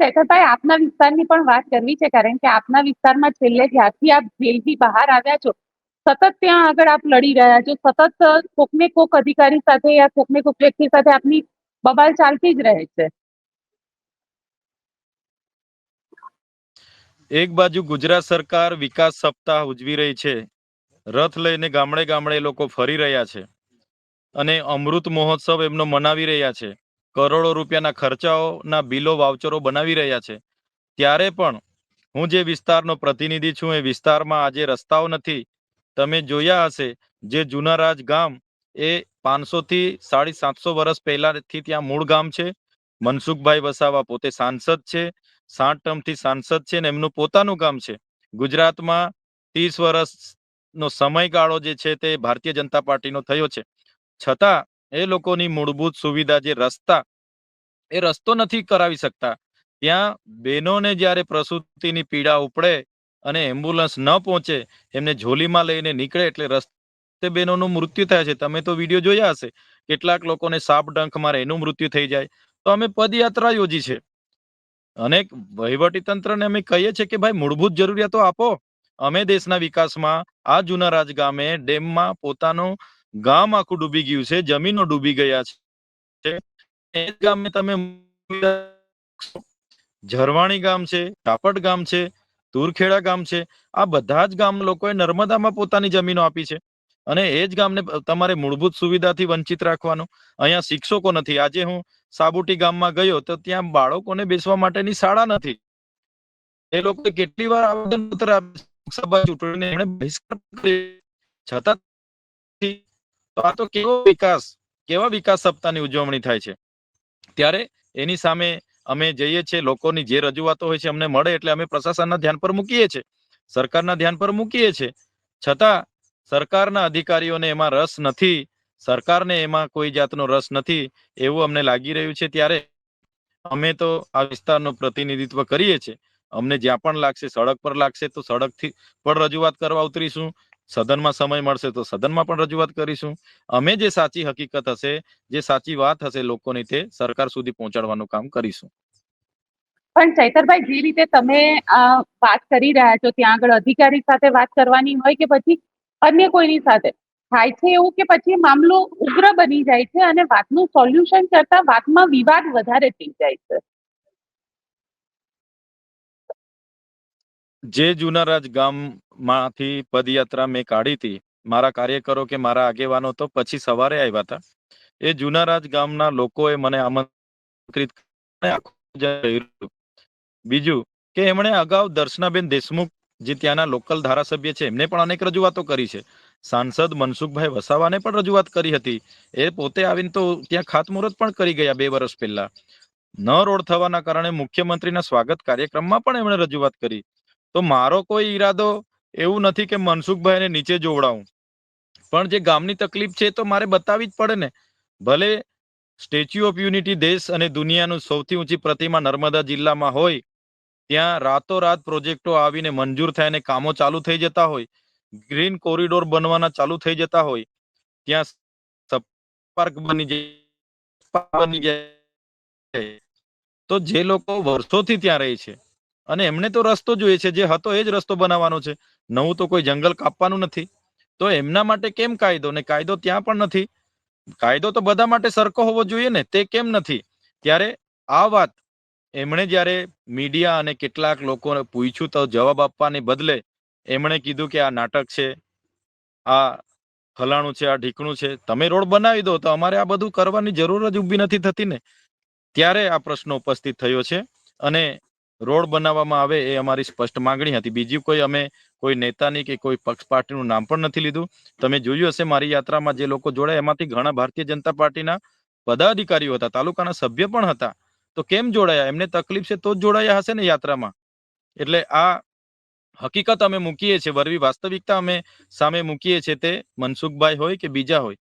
ચેતરભાઈ આપના વિસ્તારની પણ વાત કરવી છે, કારણ કે આપના વિસ્તારમાં છેલ્લે જ્યાંથી આપ જેલથી બહાર આવ્યા છો, સતત ત્યાં આગળ આપ લડી રહ્યા છો, સતત કોકને કોક અધિકારી સાથે યા કોકને કોક વ્યક્તિ સાથે આપની બબાલ ચાલતી જ રહે છે. એક બાજુ ગુજરાત સરકાર વિકાસ સપ્તાહ ઉજવી રહી છે, રથ લઈને ગામડે ગામડે લોકો ફરી રહ્યા છે, અને અમૃત મહોત્સવ એમનો મનાવી રહ્યા છે. કરોડો રૂપિયાના ખર્ચાઓના બિલો વાઉચરો બનાવી રહ્યા છે. ત્યારે પણ હું જે વિસ્તારનો પ્રતિનિધિ છું, એ વિસ્તારમાં આજે રસ્તાઓ નથી. તમે જોયા હશે જે જૂના રાજ ગામ એ પાંચસોથી સાડી સાતસો વર્ષ પહેલાથી ત્યાં મૂળ ગામ છે. મનસુખભાઈ વસાવા પોતે સાંસદ છે સાત ટર્મથી સાંસદ છે ને એમનું પોતાનું ગામ છે. ગુજરાતમાં ત્રીસ વર્ષનો સમયગાળો જે છે તે ભારતીય જનતા પાર્ટીનો થયો છે. છતાં એ લોકોની મૂળભૂત સુવિધા જે રસ્તા, એ રસ્તો નથી કરાવી શકતા. ત્યાં બહેનોને જ્યારે પ્રસૂતિની પીડા ઉપડે અને એમ્બ્યુલન્સ ન પહોંચે, એમને ઝોલીમાં લઈને નીકળે એટલે રસ્તે બહેનોનું મૃત્યુ થાય છે. તમે તો વીડિયો જોયા હશે, કેટલાક લોકોને સાપ ડંખ મારે એનું મૃત્યુ થઈ જાય. તો અમે પદયાત્રા યોજી છે. અને વહીવટી તંત્રને અમે કહીએ છીએ કે ભાઈ, મૂળભૂત જરૂરિયાતો આપો. અમે દેશના વિકાસમાં, આ જૂના રાજગામે ડેમમાં પોતાનું ગામ આખું ડૂબી ગયું છે, જમીનો ડૂબી ગયા છે. એ ગામે તમે ઝરવાણી ગામ છે, ટાપટ ગામ છે, તુરખેડા ગામ છે, આ બધા જ ગામ લોકોએ નર્મદામાં પોતાની જમીનો આપી છે. અને એ જ ગામને તમારે મૂળભૂત સુવિધાથી વંચિત રાખવાનું. અહીંયા શિક્ષકો નથી. આજે હું સાબુટી ગામમાં ગયો તો ત્યાં બાળકોને બેસવા માટેની શાળા નથી. એ લોકો કેટલી વાર આવેદન પત્ર સભા ચૂંટણીને છતાં તો આ તો કેવો વિકાસ, કેવા વિકાસ સપ્તાહની ઉજવણી થાય છે? ત્યારે એની સામે અમે જઈએ છીએ, લોકોની જે રજૂઆતો હોય છે અમને મળે એટલે અમે પ્રશાસનના ધ્યાન પર મૂકીએ છીએ, સરકારના ધ્યાન પર મૂકીએ છીએ. છતાં સરકારના અધિકારીઓને એમાં રસ નથી, સરકારને એમાં કોઈ જાતનો રસ નથી, એવું અમને લાગી રહ્યું છે. ત્યારે અમે તો આ વિસ્તારનું પ્રતિનિધિત્વ કરીએ છીએ. અમને જ્યાં પણ લાગશે, સડક પર લાગશે, તો સડકથી પણ રજૂઆત કરવા ઉતરીશું. સદનમાં સમય મળશે તો સદનમાં પણ રજૂઆત કરીશું. અમે જે સાચી હકીકત હશે, જે સાચી વાત હશે લોકોની તે સરકાર સુધી પહોંચાડવાનું કામ કરીશું. પણ ચૈતરભાઈ, જે રીતે તમે વાત કરી રહ્યા છો, ત્યાં આગળ અધિકારી સાથે વાત કરવાની હોય કે પછી અન્ય કોઈની સાથે? થાય છે એવું કે પછી મામલો ઉગ્ર બની જાય છે અને વાતનું સોલ્યુશન કરતા વાતમાં વિવાદ વધારે થઈ જાય છે? જે જુનારાજ ગામમાંથી પદયાત્રા મેં કાઢી હતી, મારા કાર્યકરો કે મારા આગેવાનો તો પછી સવારે આવ્યા હતા, એ જુનારાજ ગામના લોકોએ મને આમંત્રિત બીજું કે એમણે અગાઉ દર્શનાબેન દેશમુખ જે ત્યાંના લોકલ ધારાસભ્ય છે, એમને પણ અનેક રજૂઆતો કરી છે. સાંસદ મનસુખભાઈ વસાવાને પણ રજૂઆત કરી હતી. એ પોતે આવીને તો ત્યાં ખાતમુહૂર્ત પણ કરી ગયા બે વર્ષ પહેલા. ન રોડ થવાના કારણે મુખ્યમંત્રીના સ્વાગત કાર્યક્રમમાં પણ એમણે રજૂઆત કરી. તો મારો કોઈ ઈરાદો એવું નથી કે મનસુખભાઈને નીચે જોવડાવું. પણ જે ગામની તકલીફ છે તો મારે બતાવી જ પડે ને. ભલે સ્ટેચ્યુ ઓફ યુનિટી દેશ અને દુનિયાનું સૌથી ઊંચી પ્રતિમા નર્મદા જિલ્લામાં હોય, ત્યાં રાતોરાત પ્રોજેક્ટો આવીને મંજૂર થાય અને કામો ચાલુ થઈ જતા હોય, ગ્રીન કોરિડોર બનવાના ચાલુ થઈ જતા હોય, ત્યાં પાર્ક બની જાય બની જાય. તો જે લોકો વર્ષોથી ત્યાં રહે છે અને એમને તો રસ્તો જોઈએ છે, જે હતો એ જ રસ્તો બનાવવાનો છે. નવું તો કોઈ જંગલ કાપવાનું નથી. તો એમના માટે કેમ કાયદો? ને કાયદો ત્યાં પણ નથી. કાયદો તો બધા માટે સરખો હોવો જોઈએ ને, તે કેમ નથી? ત્યારે આ વાત એમણે જ્યારે મીડિયા અને કેટલાક લોકોને પૂછ્યું તો જવાબ આપવાને બદલે એમણે કીધું કે આ નાટક છે, આ ફલાણું છે, આ ઢીકણું છે, તમે રોડ બનાવી દો તો અમારે આ બધું કરવાની જરૂર જ ઊભી નથી થતી ને. ત્યારે આ પ્રશ્ન ઉપસ્થિત થયો છે અને રોડ બનાવવામાં આવે એ અમારી સ્પષ્ટ માંગણી હતી. બીજી કોઈ અમે કોઈ નેતાની કે કોઈ પક્ષ પાર્ટીનું નામ પણ નથી લીધું. તમે જોયું હશે મારી યાત્રામાં જે લોકો જોડાયા, એમાંથી ઘણા ભારતીય જનતા પાર્ટીના પદાધિકારીઓ હતા, તાલુકાના સભ્ય પણ હતા. તો કેમ જોડાયા? એમને તકલીફ છે તો જ જોડાયા હશે ને યાત્રામાં? એટલે આ હકીકત અમે મૂકીએ છીએ, વરવી વાસ્તવિકતા અમે સામે મૂકીએ છીએ તે મનસુખભાઈ હોય કે બીજા હોય.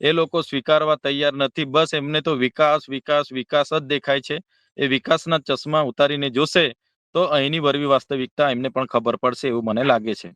એ લોકો સ્વીકારવા તૈયાર નથી. બસ એમને તો વિકાસ વિકાસ વિકાસ જ દેખાય છે. એ વિકાસના ચશ્મા ઉતારીને જોશે, તો અહીંની વરવી વાસ્તવિકતા એમને પણ ખબર પડશે એવું મને લાગે છે.